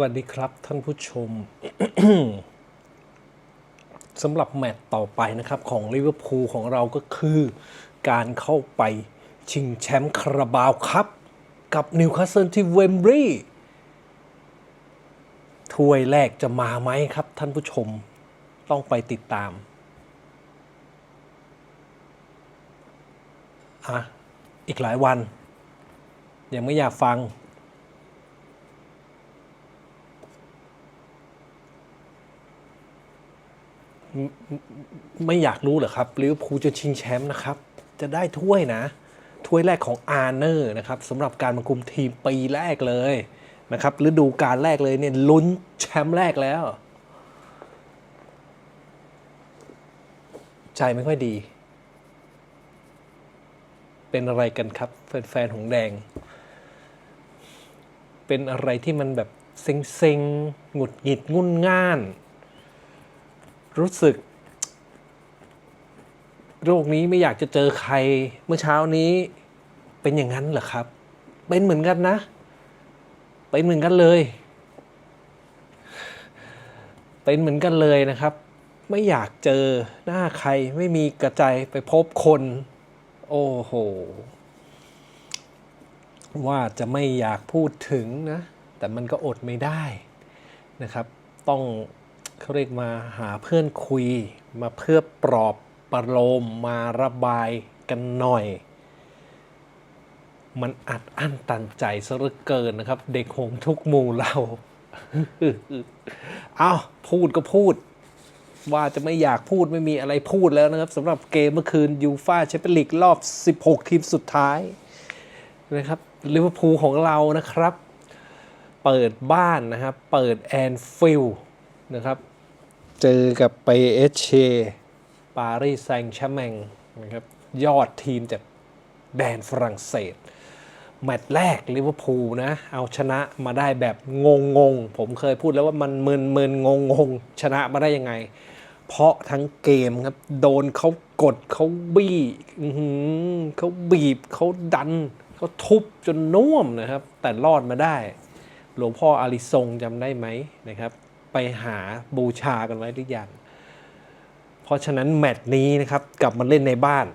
วัสดีครับท่านผู้ชมสำหรับแมตต์ต่อไปนะครับ ของลิเวอร์พูลของเราก็คือ การเข้าไปชิงแชมป์คาราบาวครับ กับนิวคาสเซิลที่เวมบรีย์ถ้วยแรกจะมาไหมครับ ท่านผู้ชมต้องไปติดตามอะอีกหลายวัน ยังไม่อยากฟัง ไม่อยากรู้เหรอครับลิเวอร์พูลจะชิงแชมป์นะครับ จะได้ถ้วยนะ ถ้วยแรกของอาร์เนอร์นะครับสำหรับการมาคุมทีมปีแรกเลยนะครับฤดูกาลแรกเลยเนี่ยลุ้นแชมป์แรกแล้ว ใจไม่ค่อยดี เป็นอะไรกันครับ แฟนๆของแดง เป็นอะไรที่มันแบบเซ็งๆหงุดหงิดงุนง่าน รู้สึก โรคนี้ไม่อยากจะเจอใครเมื่อเช้านี้เป็นอย่างนั้นเหรอครับ เป็นเหมือนกันนะ เป็นเหมือนกันเลย เป็นเหมือนกันเลยนะครับ ไม่อยากเจอหน้าใครไม่มีกระใจไปพบคน โอ้โห ว่าจะไม่อยากพูดถึงนะ แต่มันก็อดไม่ได้นะครับ ต้อง เขาเรียกมาหาเพื่อนคุย มาเพื่อปลอบประโลมมาระบายกันหน่อย มันอัดอั้นตันใจซะเหลือเกินนะครับ เด็กหงทุกหมู่เราเอาพูดก็พูด ว่าจะไม่อยากพูดไม่มีอะไรพูดแล้วนะครับสำหรับเกมเมื่อคืนยูฟาแชมเปี้ยนลีกรอบ 16 ทีมสุดท้ายนะครับลิเวอร์พูลของเรานะครับ เปิดบ้านนะครับ เปิดแอนฟิลด์นะครับ เจอกับไปเอชเชปารีสแซงต์แชร์แมงนะครับยอดทีมจากแดนฝรั่งเศส แมตช์แรกลิเวอร์พูลนะ เอาชนะมาได้แบบงงงๆผมเคยพูดแล้วว่ามันมึนมึนงงงชนะมาได้ยังไง เพราะทั้งเกมครับ โดนเขากดเขาบี้เขาบีบเขาดันเขาทุบจนน่วมนะครับ แต่รอดมาได้ หลวงพ่ออาริซงจำได้ไหมนะครับ ไปหาบูชากันไว้หรือยัง เพราะฉะนั้นแมตช์นี้นะครับกลับมาเล่นในบ้าน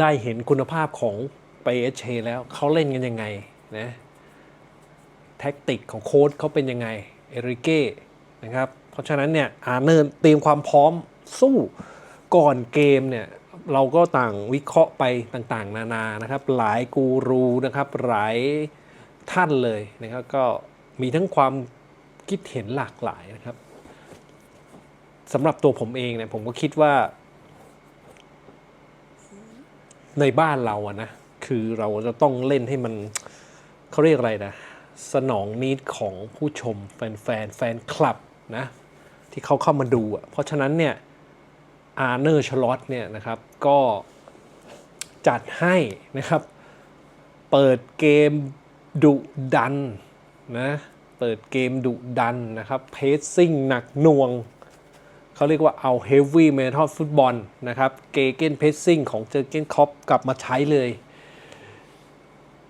ได้เห็นคุณภาพของไปเอชแล้วเขาเล่นกันยังไงนะแท็กติกของโค้ชเขาเป็นยังไงเอริเก้นะครับเพราะฉะนั้นเนี่ยอาเนอร์เตรียมความพร้อมสู้ก่อนเกมเนี่ยเราก็ต่างวิเคราะห์ไปต่างๆ นานานะครับ หลายกูรูนะครับหลายท่านเลยนะครับก็มีทั้งความ คิดเห็นหลากหลายนะครับสำหรับตัวผมเองเนี่ยผมก็คิดว่า ในบ้านเราอะนะคือเราจะต้องเล่นให้มันเขาเรียกอะไรนะ สนองนิดของผู้ชมแฟนแฟนแฟนคลับนะที่เขาเข้ามาดูอะเพราะฉะนั้นเนี่ยอาร์เนอร์ชลอตเนี่ยนะครับก็จัดให้นะครับ เปิดเกมดุดันนะ ปิดเกมดุดันนะครับเพสซิ่งหนักหน่วง เขาเรียกว่าเอาเฮฟวี่เมทัลฟุตบอลนะครับเกเกนเพสซิ่งของเจอเกนคอปกลับมาใช้เลย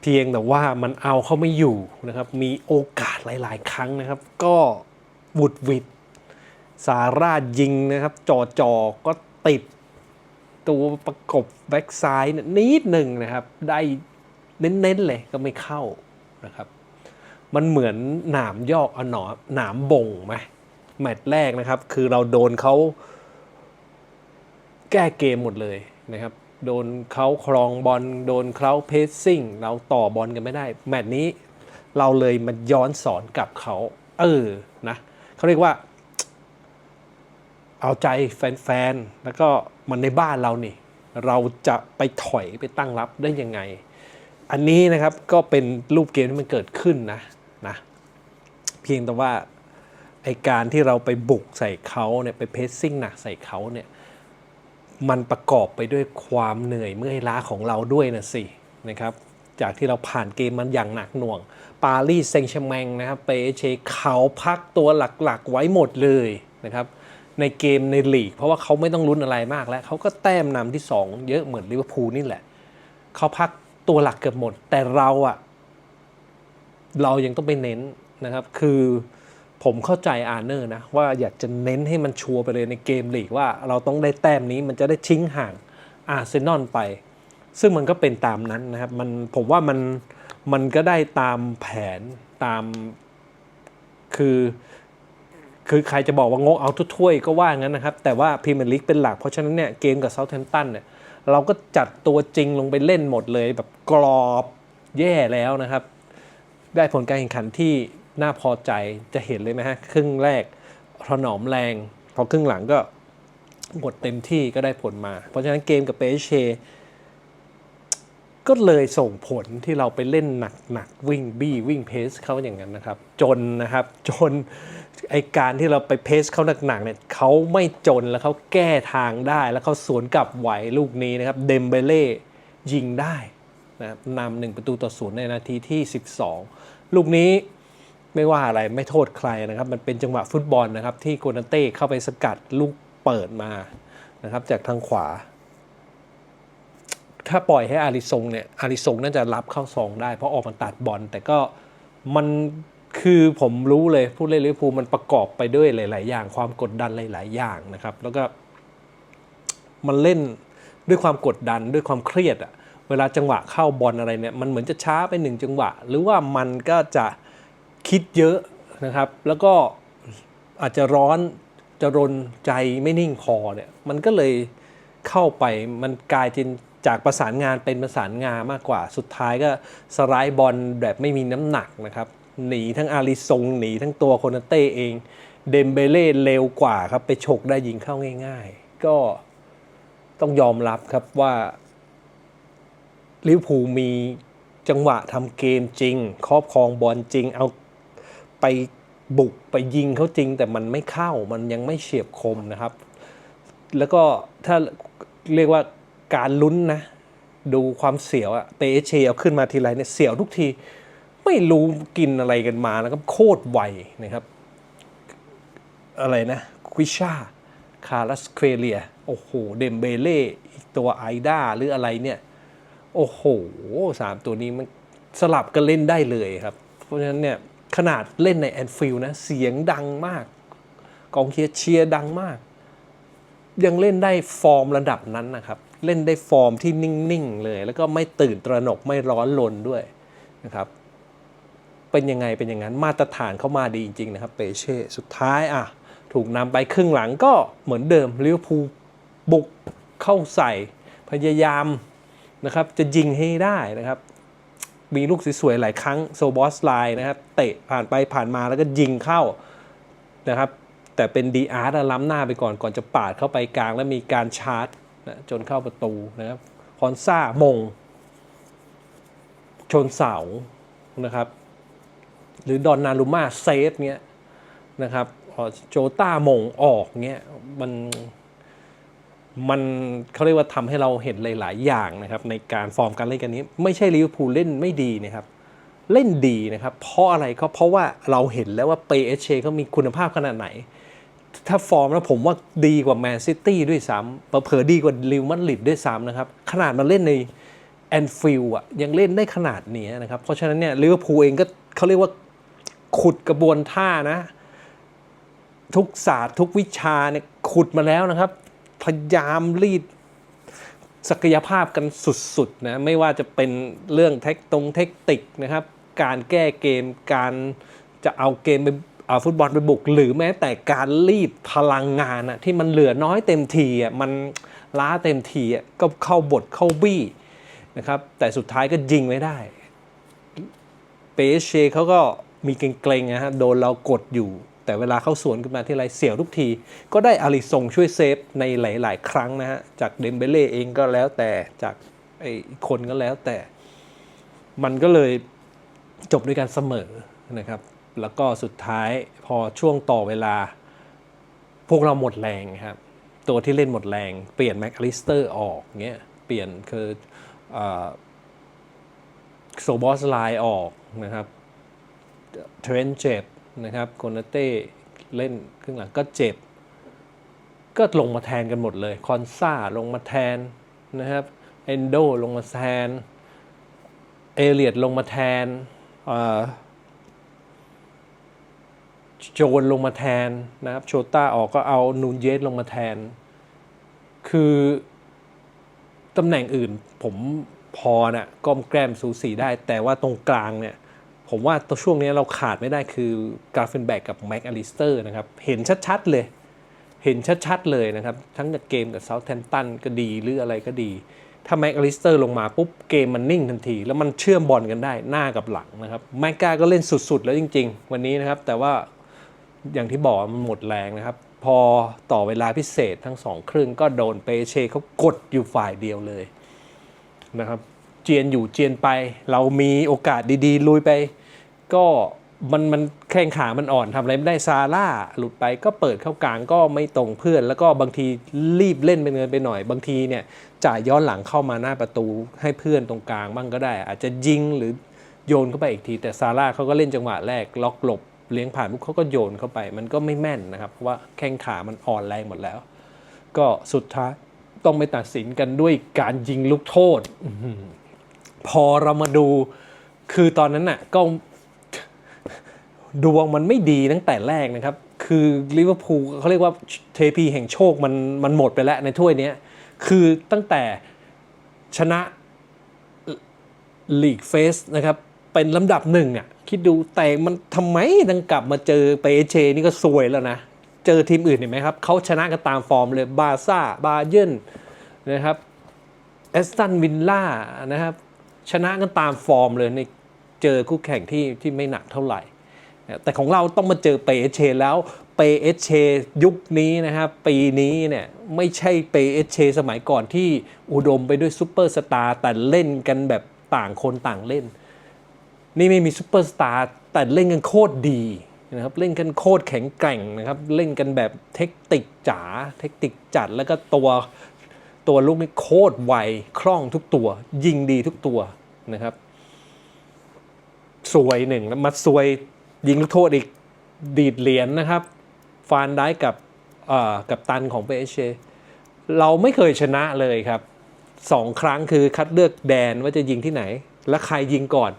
เพียงแต่ว่ามันเอาเขาไม่อยู่นะครับ มีโอกาสหลาย ๆ ครั้งนะครับ ก็บุดวิดสารายิงนะครับจอจอก็ติดตัวประกบแบ็กซ้ายเนี่ยนิดหนึ่งนะครับ ได้เน้น ๆ เลยก็ไม่เข้านะครับ มันเหมือนหนามยอกเอาหนอหนามบ่งไหมแมตช์แรกนะครับ คือเราโดนเขาแก้เกมหมดเลยนะครับ โดนเขาครองบอลโดนเขาเพสซิ่งเราต่อบอลกันไม่ได้ แมตช์นี้เราเลยมาย้อนสอนกับเขาเออนะเขาเรียกว่า เอาใจแฟนๆ แล้วก็มันในบ้านเรานี่ เราจะไปถอยไปตั้งรับได้ยังไง อันนี้นะครับก็เป็นรูปเกมที่มันเกิดขึ้นนะ เพียงแต่ว่าไอการที่เราไปบุกใส่เขาเนี่ยไปเพสซิ่งหนักใส่เขาเนี่ยมันประกอบไปด้วยความเหนื่อยเมื่อยล้าของเราด้วยนะสินะครับจากที่เราผ่านเกมมันอย่างหนักหน่วง ปารีสเซงต์แชร์แมงนะครับเปเชเขาพักตัวหลักๆไว้หมดเลยนะครับในเกมในลีก เพราะว่าเขาไม่ต้องลุ้นอะไรมากแล้ว เขาก็แต้มนำที่ 2 เยอะเหมือนลิเวอร์พูลนี่แหละ เขาพักตัวหลักเกือบหมด แต่เราอะเรายังต้องไปเน้น นะครับคือผมเข้าใจอาร์เนอร์นะว่าอยากจะเน้นให้มันชัวร์ไปเลยในเกมลีกว่าเราต้องได้แต้มนี้มันจะได้ทิ้งห่างอาร์เซนอลไป ซึ่งมันก็เป็นตามนั้นนะครับมันผมว่ามันมันก็ได้ตามแผนตามคือคือใครจะบอกว่างกเอาทุกถ้วยก็ว่างั้นนะครับ แต่ว่าพรีเมียร์ลีกเป็นหลัก เพราะฉะนั้นเนี่ยเกมกับเซาท์แฮมป์ตันเนี่ยเราก็จัดตัวจริงลงไปเล่นหมดเลยแบบกรอบแย่แล้วนะครับ ได้ผลการแข่งขันที่ น่าพอใจจะเห็นเลยไหมฮะครึ่งแรกถนอมแรง พอครึ่งหลังก็หมดเต็มที่ก็ได้ผลมา เพราะฉะนั้นเกมกับเปเชก็เลยส่งผลที่เราไปเล่นหนักๆวิ่งบี้วิ่งเพสเขาอย่างนั้นนะครับ จนนะครับจนไอการที่เราไปเพสเขาหนักๆเนี่ยเขาไม่จนแล้วเขาแก้ทางได้ แล้วเขาสวนกลับไหวลูกนี้นะครับเดมเบเล่ยิงได้นะครับนำหนึ่งประตูต่อศูนย์ในนาทีที่ 12 ลูกนี้ ไม่ว่าอะไรไม่โทษใครนะครับ มันเป็นจังหวะฟุตบอลนะครับที่โกนาเต้เข้าไปสกัดลูกเปิดมานะครับจากทางขวา ถ้าปล่อยให้อาริซงเนี่ยอาริซงน่าจะรับเข้าซองได้ เพราะออกมาตัดบอลแต่ก็มันคือผมรู้เลยผู้เล่นลิเวอร์พูลมันประกอบไปด้วยหลาย ๆ อย่าง ความกดดันหลาย ๆ อย่างนะครับ แล้วก็มันเล่นด้วยความกดดันด้วยความเครียดอะเวลาจังหวะเข้าบอลอะไรเนี่ยมันเหมือนจะช้าไปหนึ่งจังหวะ หรือว่ามันก็จะ คิดเยอะนะครับ แล้วก็อาจจะร้อนจะรนใจไม่นิ่งพอเนี่ยมันก็เลยเข้าไปมันกลายเป็นจากประสานงานเป็นประสานงามากกว่า สุดท้ายก็สไลด์บอลแบบไม่มีน้ำหนักนะครับ หนีทั้งอาริซงหนีทั้งตัวโคนาเต้เอง เดมเบเล่เร็วกว่าครับ ไปฉกได้ยิงเข้าง่าย ๆ ก็ต้องยอมรับครับว่าลิเวอร์พูลมีจังหวะทำเกมจริง ครอบครองบอลจริง เอา ไปบุกไปยิงเขาจริง แต่มันไม่เข้ามันยังไม่เฉียบคมนะครับ แล้วก็ถ้าเรียกว่าการลุ้นนะ ดูความเสียวอะเปเชเอาขึ้นมาทีไรเนี่ยเสียวทุกที ไม่รู้กินอะไรกันมานะครับโคตรไวนะครับ อะไรนะควิชาคารัสเคเลียโอ้โห เดมเบเล่อีกตัวไอด้าหรืออะไรเนี่ย โอ้โหสามตัวนี้มันสลับกันเล่นได้เลยครับ เพราะฉะนั้นเนี่ย ขนาดเล่นในแอนฟิลด์นะ เสียงดังมาก กองเชียร์เชียร์ดังมาก ยังเล่นได้ฟอร์มระดับนั้นนะครับ เล่นได้ฟอร์มที่นิ่ง ๆ เลย แล้วก็ไม่ตื่นตระหนกไม่ร้อนลนด้วยนะครับ เป็นยังไงเป็นอย่างนั้นมาตรฐานเข้ามาดีจริง ๆ นะครับเปเช่สุดท้ายอะ ถูกนำไปครึ่งหลังก็เหมือนเดิมลิเวอร์พูลบุกเข้าใส่พยายามนะครับ จะยิงให้ได้นะครับ มีลูกสวยๆหลายครั้งโซบอสไลน์นะครับเตะผ่านไปผ่านมาแล้วก็ยิงเข้านะครับแต่เป็นดีอาร์ตล้ำหน้าไปก่อนก่อนจะปาดเข้าไปกลางแล้วมีการชาร์จนะจนเข้าประตูนะครับคอนซ่ามง ชนเสานะครับ หรือดอนนารุมาเซฟเงี้ยนะครับโจต้ามงออกเงี้ยมัน มันเขาเรียกว่าทำให้เราเห็นหลาย ๆ อย่างนะครับ ในการฟอร์มการเล่นกันนี้ ไม่ใช่ลิเวอร์พูลเล่นไม่ดีนะครับเล่นดีนะครับ เพราะอะไรก็เพราะว่าเราเห็นแล้วว่าเปเอเชเขามีคุณภาพขนาดไหน ถ้าฟอร์มแล้วผมว่าดีกว่าแมนซิตี้ด้วยซ้ำเผลอดีกว่าลิวมันลิดด้วยซ้ำนะครับ ขนาดมาเล่นในแอนฟิลด์อะยังเล่นได้ขนาดนี้นะครับ เพราะฉะนั้นเนี่ยลิเวอร์พูลเองก็เขาเรียกว่าขุดกระบวนท่านะ ทุกศาสตร์ทุกวิชาเนี่ยขุดมาแล้วนะครับ พยายามรีดศักยภาพกันสุดๆนะไม่ว่าจะเป็นเรื่องเทคตรงเทคนิคนะครับ การแก้เกมการจะเอาเกมไปเอาฟุตบอลไปบุก หรือแม้แต่การรีดพลังงานอะที่มันเหลือน้อยเต็มทีอะมันล้าเต็มทีอะก็เข้าบทเข้าบี้นะครับ แต่สุดท้ายก็ยิงไม่ได้เปเชเขาก็มีเกรงๆนะฮะโดนเรากดอยู่ แต่เวลาเข้าสวนขึ้นมาที่ไรเสียวทุกที ก็ได้อาริซงช่วยเซฟในหลาย ๆ ครั้งนะฮะ จากเดมเบเล่เองก็แล้วแต่จากไอ้คนก็แล้วแต่ มันก็เลยจบด้วยการเสมอนะครับ แล้วก็สุดท้ายพอช่วงต่อเวลา พวกเราหมดแรงครับ ตัวที่เล่นหมดแรง เปลี่ยนแม็กอลิสเตอร์ออกเงี้ยเปลี่ยนคือโซบอสไลน์ออกนะครับเทรนเจ็บ นะครับโกนาเต้เล่นครึ่งหลังก็เจ็บ ก็ลงมาแทนกันหมดเลย คอนซ่าลงมาแทนนะครับเอนโดลงมาแทน เอเลียดลงมาแทนโจนลงมาแทนนะครับโชต้าออกก็เอานูนเยสลงมาแทน คือตำแหน่งอื่นผมพอนะ่ะก้มแกล้มสูสีได้ แต่ว่าตรงกลางเนี่ย ผมว่าตัวช่วงนี้เราขาดไม่ได้คือกราฟเฟนแบกกับแม็กอลิสเตอร์นะครับ เห็นชัดๆเลย เห็นชัดๆเลยนะครับ ทั้งจากเกมกับเซาท์แทมตันก็ดีหรืออะไรก็ดี ถ้าแม็กอลิสเตอร์ลงมาปุ๊บเกมมันนิ่งทันที แล้วมันเชื่อมบอลกันได้หน้ากับหลังนะครับแมกกาก็เล่นสุดๆ แล้วจริง ๆ วันนี้นะครับ แต่ว่าอย่างที่บอกมันหมดแรงนะครับ พอต่อเวลาพิเศษทั้งสองครึ่งก็โดนเปเช่เขากดอยู่ฝ่ายเดียวเลยนะครับ เจียนอยู่เจียนไป เรามีโอกาสดีๆ ลุยไป ก็มันมันแข้งขามันอ่อนทำอะไรไม่ได้ซาร่าหลุดไปก็เปิดเข้ากลางก็ไม่ตรงเพื่อน แล้วก็บางทีรีบเล่นไปเงินไปหน่อย บางทีเนี่ยจ่ายย้อนหลังเข้ามาหน้าประตูให้เพื่อนตรงกลางบ้างก็ได้ อาจจะยิงหรือโยนเข้าไปอีกที แต่ซาร่าเขาก็เล่นจังหวะแรกล็อกหลบเลี้ยงผ่านปุ๊บเขาก็โยนเข้าไป มันก็ไม่แม่นนะครับเพราะว่าแข้งขามันอ่อนแรงหมดแล้ว ก็สุดท้ายต้องไปตัดสินกันด้วยการยิงลูกโทษ พอเรามาดูคือตอนนั้นน่ะก็ดวงมันไม่ดีตั้งแต่แรกนะครับ คือลิเวอร์พูลเขาเรียกว่าเทพีแห่งโชคมันมันหมดไปแล้วในถ้วยนี้คือตั้งแต่ชนะลีกเฟสนะครับ เป็นลำดับหนึ่งเนี่ยคิดดูแต่มันทำไมดังกลับมาเจอเปเชนี่ก็ซวยแล้วนะ เจอทีมอื่นเห็นไหมครับเขาชนะกันตามฟอร์มเลยบาซ่าบาเยนนะครับเอสตันวินล่านะครับ ชนะกันตามฟอร์มเลยในเจอคู่แข่งที่ที่ไม่หนักเท่าไหร่ แต่ของเราต้องมาเจอเปเอเชแล้วเปเอเชยุคนี้นะครับปีนี้เนี่ยไม่ใช่เปเอเชสมัยก่อนที่อุดมไปด้วยซูเปอร์สตาร์แต่เล่นกันแบบต่างคนต่างเล่น นี่ไม่มีซูเปอร์สตาร์แต่เล่นกันโคตรดีนะครับเล่นกันโคตรแข็งแกร่งนะครับเล่นกันแบบเทคนิคจ๋าเทคนิคจัดแล้วก็ตัว ตัวลูกนี่โคตรไวคล่องทุกตัว ยิงดีทุกตัวนะครับสวยหนึ่งแล้วมาสวยยิงลูกโทษอีกดีดเหรียญนะครับ ฟานได้กับกับตันของเปเชเราไม่เคยชนะเลยครับสองครั้งคือคัดเลือกแดนว่าจะยิงที่ไหน และใครยิงก่อน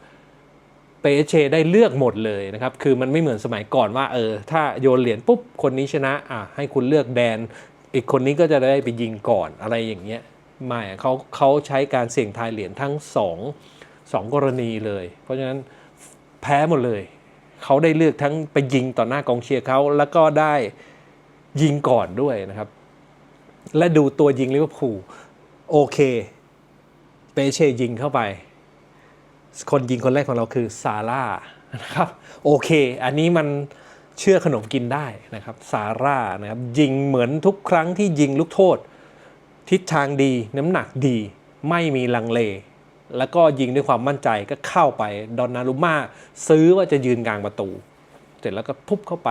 เปเชได้เลือกหมดเลยนะครับ คือมันไม่เหมือนสมัยก่อนว่าเออถ้าโยนเหรียญปุ๊บคนนี้ชนะอะให้คุณเลือกแดน อีกคนนี้ก็จะได้ไปยิงก่อนอะไรอย่างเงี้ยไม่เขาเขาใช้การเสี่ยงทายเหรียญทั้งสองสองกรณีเลย เพราะฉะนั้นแพ้หมดเลย เขาได้เลือกทั้งไปยิงต่อหน้ากองเชียร์เขาแล้วก็ได้ยิงก่อนด้วยนะครับ และดูตัวยิงลิเวอร์พูลโอเคเปเช่ยิงเข้าไป คนยิงคนแรกของเราคือซาร่านะครับ โอเค อันนี้มัน เชื่อขนมกินได้นะครับซาร่านะครับยิงเหมือนทุกครั้งที่ยิงลูกโทษ ทิศทางดีน้ำหนักดีไม่มีลังเล แล้วก็ยิงด้วยความมั่นใจก็เข้าไปดอนนารุม่าซื้อว่าจะยืนกลางประตู เสร็จแล้วก็พุบเข้าไป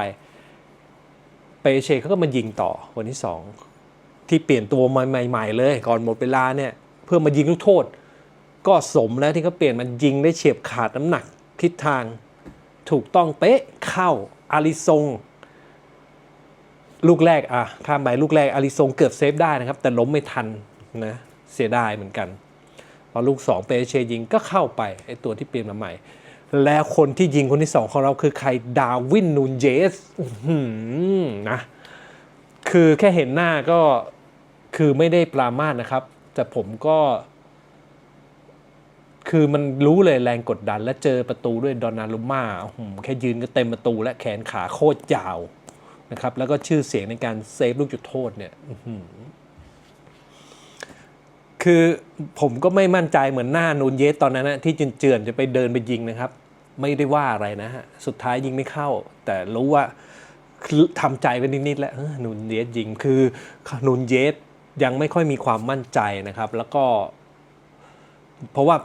เปเช่เขาก็มายิงต่อวันที่สองที่เปลี่ยนตัวมาใหม่ ๆ เลย ก่อนหมดเวลาเนี่ยเพื่อมายิงลูกโทษ ก็สมแล้วที่เขาเปลี่ยนมันยิงได้เฉียบขาดน้ำหนักทิศทางถูกต้องเป๊ะเข้า อาริซงลูกแรกอะข้ามไปลูกแรกอาริซงเกือบเซฟได้นะครับ แต่ล้มไม่ทันนะเสียดายเหมือนกันพอลูก 2 เปเชยิงก็เข้าไปไอตัวที่เปลี่ยนมาใหม่ แล้วคนที่ยิงคนที่ 2 ของเราคือใครดาวินนูนเยสนะคือแค่เห็นหน้าก็คือไม่ได้ปรามาสนะครับ แต่ผมก็ คือมันรู้เลยแรงกดดัน และเจอประตูด้วยดอนนารุม่าอื้อหือแค่ยืนก็เต็มประตู และแขนขาโคตรยาวนะครับ แล้วก็ชื่อเสียงในการเซฟลูกจุดโทษเนี่ยคือผมก็ไม่มั่นใจเหมือนหน้านูนเยสตอนนั้นนะที่เจือนจะไปเดินไปยิงนะครับ ไม่ได้ว่าอะไรนะฮะสุดท้ายยิงไม่เข้า แต่รู้ว่าคือทำใจไปนิดๆแล้วนูนเยสยิงคือนูนเยสยังไม่ค่อยมีความมั่นใจนะครับ แล้วก็ เพราะว่า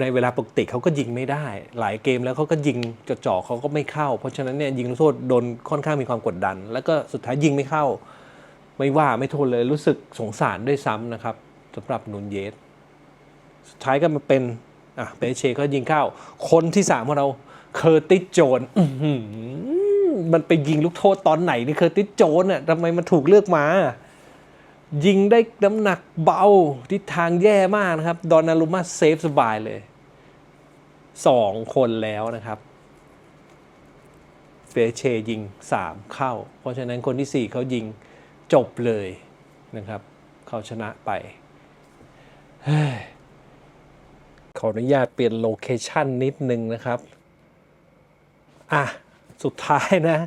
ในเวลาปกติเขาก็ยิงไม่ได้ หลายเกมแล้วเขาก็ยิงจ่อๆเขาก็ไม่เข้า เพราะฉะนั้นเนี่ยยิงลูกโทษโดนค่อนข้างมีความกดดัน แล้วก็สุดท้ายยิงไม่เข้า ไม่ว่าไม่โทษเลยรู้สึกสงสารด้วยซ้ำนะครับสำหรับนูนเยสสุดท้ายก็มาเป็นอะเปเชก็ยิงเข้า คนที่สามของเราเคอร์ติสโจนมันไปยิงลูกโทษตอนไหนนี่เคอร์ติสโจนอะทำไมมันถูกเลือกมา ยิงได้น้ำหนักเบาทิศทางแย่มากนะครับ ดอนนารุมาเซฟสบายเลยสองคนแล้วนะครับเฟเชยิง 3 เข้า เพราะฉะนั้นคนที่ 4 เขายิงจบเลยนะครับ เขาชนะไปขออนุญาตเปลี่ยนโลเคชันนิดนึงนะครับ อะ สุดท้ายนะ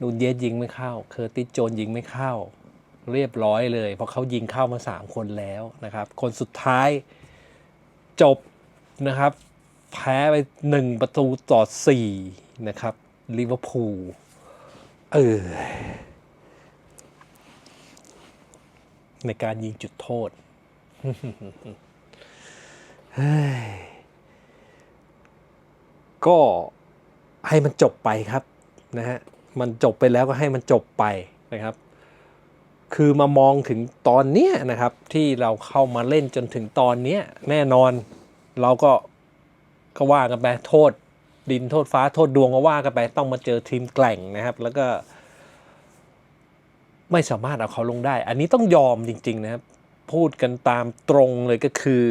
นูนเยสยิงไม่เข้า เคอร์ติสโจนยิงไม่เข้า เรียบร้อยเลย เพราะเขายิงเข้ามา 3 คนแล้วนะครับ คนสุดท้ายจบนะครับ แพ้ไป 1 ประตูต่อ 4 นะครับลิเวอร์พูลเออในการยิงจุดโทษ ก็ให้มันจบไปครับนะฮะ มันจบไปแล้วก็ให้มันจบไปนะครับ คือมามองถึงตอนเนี้ยนะครับ ที่เราเข้ามาเล่นจนถึงตอนเนี้ยแน่นอนเราก็ก็ว่ากันไปโทษดินโทษฟ้าโทษดวงก็ว่ากันไปต้องมาเจอทีมแกล่งนะครับ แล้วก็ ไม่สามารถเอาเขาลงได้ อันนี้ต้องยอมจริง ๆ นะครับ พูดกันตามตรงเลยก็คือ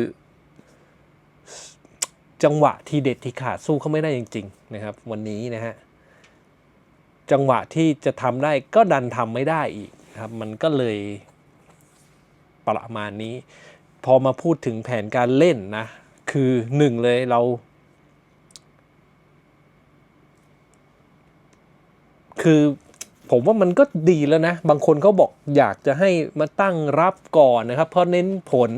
จังหวะที่เด็ดที่ขาดสู้เขาไม่ได้จริง ๆ นะครับ วันนี้นะฮะจังหวะที่จะทำได้ก็ดันทำไม่ได้อีก ครับมันก็เลยประมาณนี้ พอมาพูดถึงแผนการเล่นนะ คือหนึ่งเลยเรา คือผมว่ามันก็ดีแล้วนะ บางคนเขาบอกอยากจะให้มาตั้งรับก่อนนะครับ เพราะเน้นผล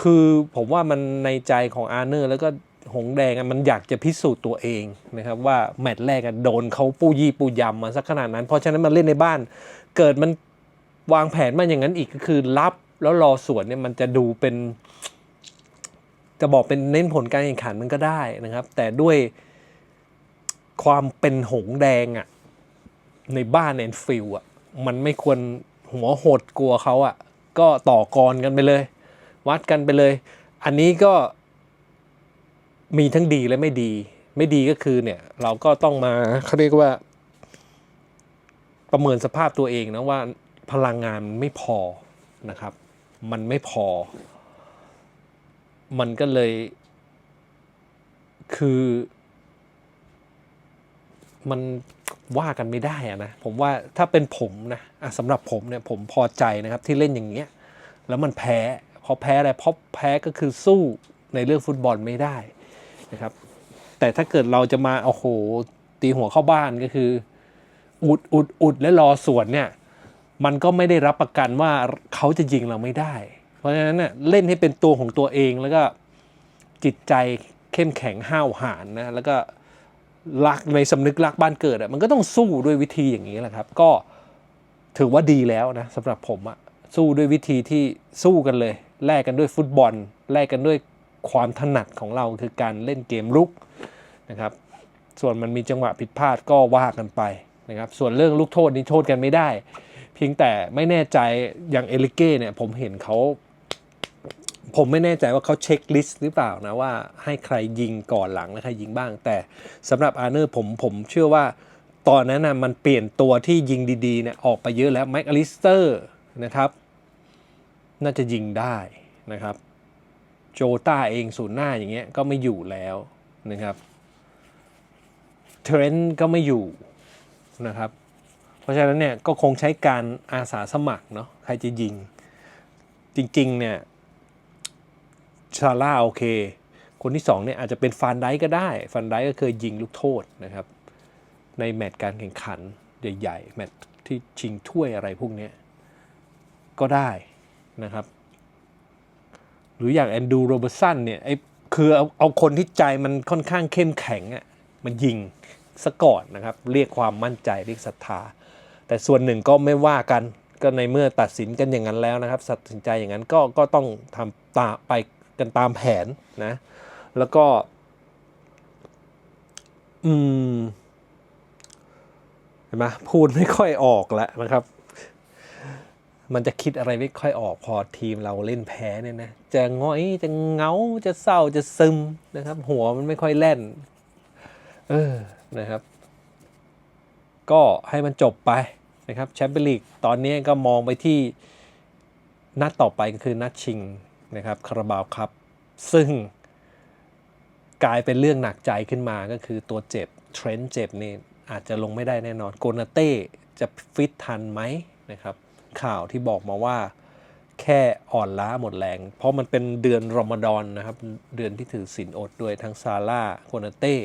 คือผมว่ามันในใจของอาร์เนอร์แล้วก็หงแดงมันอยากจะพิสูจน์ตัวเองนะครับ ว่าแมตช์แรกโดนเขาปูยี่ปูยำมาสักขนาดนั้น เพราะฉะนั้นมันเล่นในบ้าน เกิดมัน วางแผนมาอย่างนั้นอีกก็คือรับแล้วรอสวนเนี่ยมันจะดูเป็น จะบอกเป็นเน้นผลการแข่งขันมันก็ได้นะครับ แต่ด้วยความเป็นหงแดงอะในบ้านแอนฟิลด์อะมันไม่ควรหัวโหดกลัวเขาอะก็ต่อกรกันไปเลย วัดกันไปเลย อันนี้ก็มีทั้งดีและไม่ดี ไม่ดีก็คือเนี่ย เราก็ต้องมาเขาเรียกว่า ประเมินสภาพตัวเองนะว่า พลังงานไม่พอนะครับ มันไม่พอ มันก็เลย คือมันว่ากันไม่ได้อะนะผมว่าถ้าเป็นผมนะะสำหรับผมเนี่ยผมพอใจนะครับที่เล่นอย่างเงี้ยแล้วมันแพ้เพราะแพ้อะไรเพราะแพ้ก็คือสู้ในเรื่องฟุตบอลไม่ได้นะครับ แต่ถ้าเกิดเราจะมาโอ้โหตีหัวเข้าบ้านก็คือ อุดอุดอุดและรอสวนเนี่ย มันก็ไม่ได้รับประกันว่าเขาจะยิงเราไม่ได้ เพราะฉะนั้นเนี่ยเล่นให้เป็นตัวของตัวเองแล้วก็จิตใจเข้มแข็งห้าวหาญนะ แล้วก็รักในสำนึกรักบ้านเกิดอะมันก็ต้องสู้ด้วยวิธีอย่างนี้แหละครับ ก็ถือว่าดีแล้วนะสำหรับผมอะสู้ด้วยวิธีที่สู้กันเลย แลกกันด้วยฟุตบอล แลกกันด้วยความถนัดของเราคือการเล่นเกมลุกนะครับ ส่วนมันมีจังหวะผิดพลาดก็ว่ากันไปนะครับ ส่วนเรื่องลูกโทษนี้โทษกันไม่ได้ พียงแต่ไม่แน่ใจอย่างเอลิเก้เนี่ยผมเห็นเขาผมไม่แน่ใจว่าเขาเช็คลิสต์หรือเปล่านะว่าให้ใครยิงก่อนหลังและใครยิงบ้าง แต่สำหรับอาร์เนอร์ผมผมเชื่อว่าตอนนั้นนะมันเปลี่ยนตัวที่ยิงดีๆเนี่ยออกไปเยอะแล้วแม็กอลิสเตอร์นะครับน่าจะยิงได้นะครับโจต้าเองศูนย์หน้าอย่างเงี้ยก็ไม่อยู่แล้วนะครับเทรนต์ก็ไม่อยู่นะครับ ราะฉะนั้นเนี่ยก็คงใช้การอาสาสมัครเนาะใครจะยิง จริงๆเนี่ยชาร่าโอเค คนที่สองเนี่ยอาจจะเป็นฟันไดก็ได้ ฟันไดก็เคยยิงลูกโทษนะครับ ในแมตช์การแข่งขันใหญ่ๆ แมตช์ที่ชิงถ้วยอะไรพวกนี้ก็ได้นะครับ หรืออย่างแอนดูโรเบอร์สันเนี่ยไอ้คือเอาเอาคนที่ใจมันค่อนข้างเข้มแข็งอะ่ะมันยิงสะก่อนนะครับ เรียกความมั่นใจเรียกศรัทธา แต่ส่วนหนึ่งก็ไม่ว่ากันก็ในเมื่อตัดสินกันอย่างนั้นแล้วนะครับตัดสินใจอย่างนั้นก็ก็ต้องทำตาไปกันตามแผนนะแล้วก็อืมเห็นไหมพูดไม่ค่อยออกแล้วนะครับ มันจะคิดอะไรไม่ค่อยออกพอทีมเราเล่นแพ้เนี่ยนะจะง้อยจะเงาจะเศร้าจะซึมนะครับ หัวมันไม่ค่อยแล่น เออนะครับ ก็ให้มันจบไป นะครับแชมเปี้ยนลีกตอนนี้ก็มองไปที่นัดต่อไปก็คือนัดชิงนะครับคาราบาวครับ ซึ่งกลายเป็นเรื่องหนักใจขึ้นมาก็คือตัวเจ็บเทรนต์เจ็บนี่อาจจะลงไม่ได้แน่นอนโกนาเต้จะฟิตทันไหมนะครับข่าวที่บอกมาว่าแค่อ่อนล้าหมดแรง เพราะมันเป็นเดือนรอมฎอนนะครับ เดือนที่ถือศีลอดด้วยทั้งซาร่าโกนาเต้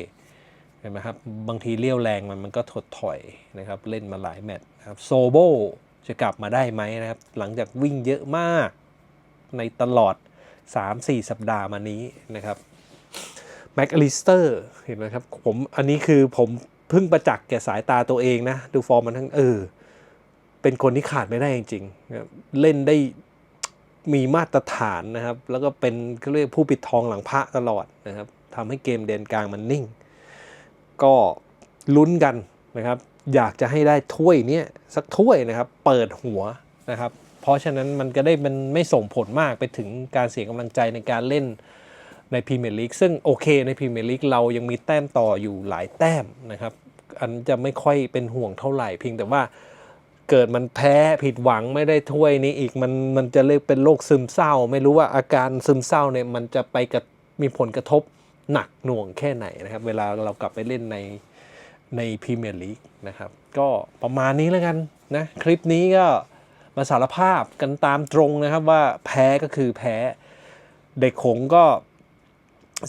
เห็นไหมครับ บางทีเลี้ยวแรงมันมันก็ถดถอยนะครับ เล่นมาหลายแมตช์ นะครับโซโบจะกลับมาได้ไหมนะครับ หลังจากวิ่งเยอะมากในตลอด 3-4 สัปดาห์มานี้นะครับแม็กอลิสเตอร์เห็นไหมครับผมอันนี้คือผมเพิ่งประจักษ์แก่สายตาตัวเองนะ ดูฟอร์มมันทั้งเออ เป็นคนที่ขาดไม่ได้จริงๆนะเล่นได้มีมาตรฐานนะครับ แล้วก็เป็นเขาเรียกผู้ปิดทองหลังพระตลอดนะครับทำให้เกมเดนกลางมันนิ่ง ก็ลุ้นกันนะครับ อยากจะให้ได้ถ้วยเนี้ยสักถ้วยนะครับ เปิดหัวนะครับ เพราะฉะนั้นมันก็ได้มันไม่ส่งผลมากไปถึงการเสียกำลังใจในการเล่นในพรีเมียร์ลีกซึ่งโอเคในพรีเมียร์ลีกเรายังมีแต้มต่ออยู่หลายแต้มนะครับ อันจะไม่ค่อยเป็นห่วงเท่าไหร่เพียงแต่ว่าเกิดมันแพ้ผิดหวังไม่ได้ถ้วยนี้อีกมันมันจะเรียกเป็นโรคซึมเศร้า ไม่รู้ว่าอาการซึมเศร้าเนี่ยมันจะไปกับมีผลกระทบหนักหน่วงแค่ไหนนะครับ เวลาเรากลับไปเล่นใน ในพรีเมียร์ลีกนะครับ ก็ประมาณนี้แล้วกันนะคลิปนี้ก็มาสารภาพกันตามตรงนะครับว่าแพ้ก็คือแพ้เด็กหงส์ก็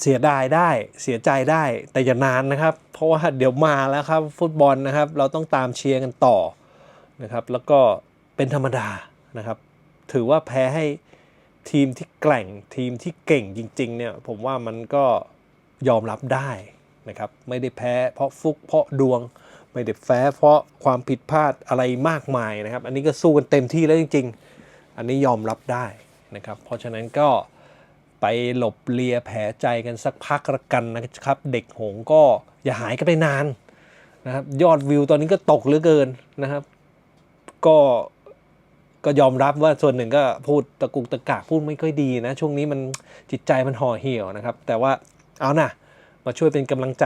เสียดายได้เสียใจได้แต่อย่านานนะครับ เพราะว่าเดี๋ยวมาแล้วครับฟุตบอลนะครับ เราต้องตามเชียร์กันต่อนะครับ แล้วก็เป็นธรรมดานะครับ ถือว่าแพ้ให้ทีมที่แกร่งทีมที่เก่งจริง ๆ เนี่ย ผมว่ามันก็ยอมรับได้ นะครับไม่ได้แพ้เพราะฟุกเพราะดวง ไม่ได้แพ้เพราะความผิดพลาดอะไรมากมายนะครับ อันนี้ก็สู้กันเต็มที่แล้วจริง ๆ อันนี้ยอมรับได้นะครับ เพราะฉะนั้นก็ไปหลบเลียแผลใจกันสักพักละกันนะครับ เด็กหงก็อย่าหายกันไปนานนะครับยอดวิวตอนนี้ก็ตกเหลือเกินนะครับ ก็ก็ยอมรับว่าส่วนหนึ่งก็พูดตะกุกตะกากพูดไม่ค่อยดีนะ ช่วงนี้มันจิตใจมันห่อเหี่ยวนะครับ แต่ว่าเอานะ มาช่วยเป็นกำลังใจ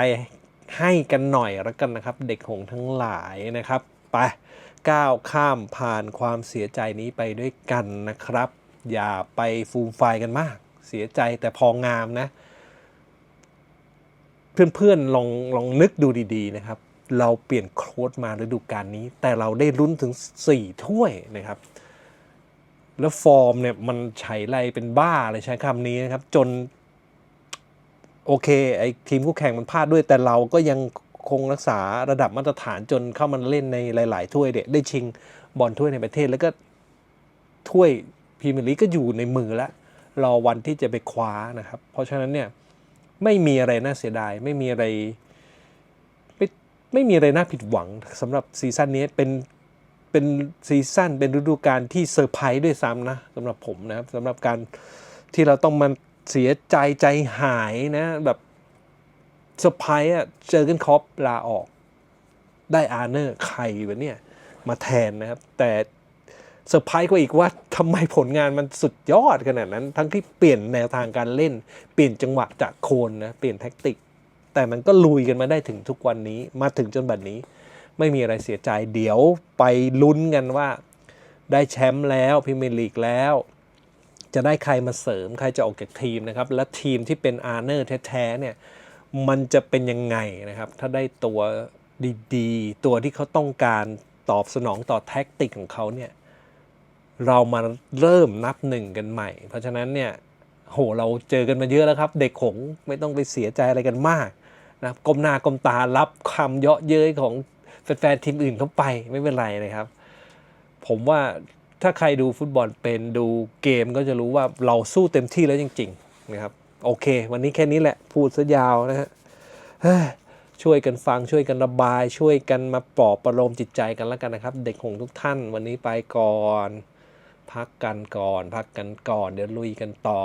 ให้กันหน่อยละกันนะครับ เด็กหงทั้งหลายนะครับไปก้าวข้ามผ่านความเสียใจนี้ไปด้วยกันนะครับ อย่าไปฟูมไฟกันมาก เสียใจแต่พองามนะ เพื่อนๆลองลองนึกดูดีๆนะครับ เราเปลี่ยนโค้ดมาฤดูกาลนี้ แต่เราได้ลุ้นถึง 4 ถ้วยนะครับ แล้วฟอร์มเนี่ยมันไฉไลเป็นบ้าเลยใช้คำนี้นะครับ จน โอเคไอ้ทีมคู่แข่งมันพลาดด้วย แต่เราก็ยังคงรักษาระดับมาตรฐานจนเข้ามาเล่นในหลาย ๆ ถ้วยเด็ได้ชิงบอลถ้วยในประเทศแล้วก็ถ้วยพรีเมียร์ลีกก็อยู่ในมือแล้วรอวันที่จะไปคว้านะครับ เพราะฉะนั้นเนี่ยไม่มีอะไรน่าเสียดาย ไม่มีอะไรไม่ไม่มีอะไรน่าผิดหวังสำหรับซีซั่นนี้เป็นเป็นซีซั่นเป็นฤดูกาลที่เซอร์ไพรส์ด้วยซ้ำนะสำหรับผมนะครับสำหรับการที่เราต้องมา เสียใจใจหายนะ แบบเซอร์ไพรส์อะเจอกันคอปลาออก ได้อาร์เนอร์ใครวะเนี่ย มาแทนนะครับ แต่เซอร์ไพรส์กว่าอีกว่าทำไมผลงานมันสุดยอดขนาดนั้น ทั้งที่เปลี่ยนแนวทางการเล่น เปลี่ยนจังหวะจากโคนนะ เปลี่ยนแท็กติก แต่มันก็ลุยกันมาได้ถึงทุกวันนี้มาถึงจนบัดนี้ ไม่มีอะไรเสียใจเดี๋ยวไปลุ้นกันว่า ได้แชมป์แล้วพรีเมียร์ลีกแล้ว จะได้ใครมาเสริม ใครจะออกจากทีมนะครับ และทีมที่เป็นอาร์เนอร์แท้ๆเนี่ยมันจะเป็นยังไงนะครับ ถ้าได้ตัวดีๆ ตัวที่เขาต้องการตอบสนองต่อแท็กติกของเขาเนี่ยเรามาเริ่มนับหนึ่งกันใหม่ เพราะฉะนั้นเนี่ยโหเราเจอกันมาเยอะแล้วครับ เด็กหงส์ไม่ต้องไปเสียใจอะไรกันมากนะก้มหน้าก้มตารับคำเยาะเย้ยของแฟนๆทีมอื่นเข้าไปไม่เป็นไรนะครับ ผมว่า ถ้าใครดูฟุตบอลเป็นดูเกมก็จะรู้ว่าเราสู้เต็มที่แล้วจริงๆนะครับโอเค วันนี้แค่นี้แหละพูดซะยาวนะฮะช่วยกันฟังช่วยกันระบาย ช่วยกันมาปลอบประโลมจิตใจกันแล้วกันนะครับ เด็กหงส์ทุกท่านวันนี้ไปก่อน พักกันก่อน พักกันก่อน เดี๋ยวลุยกันต่อ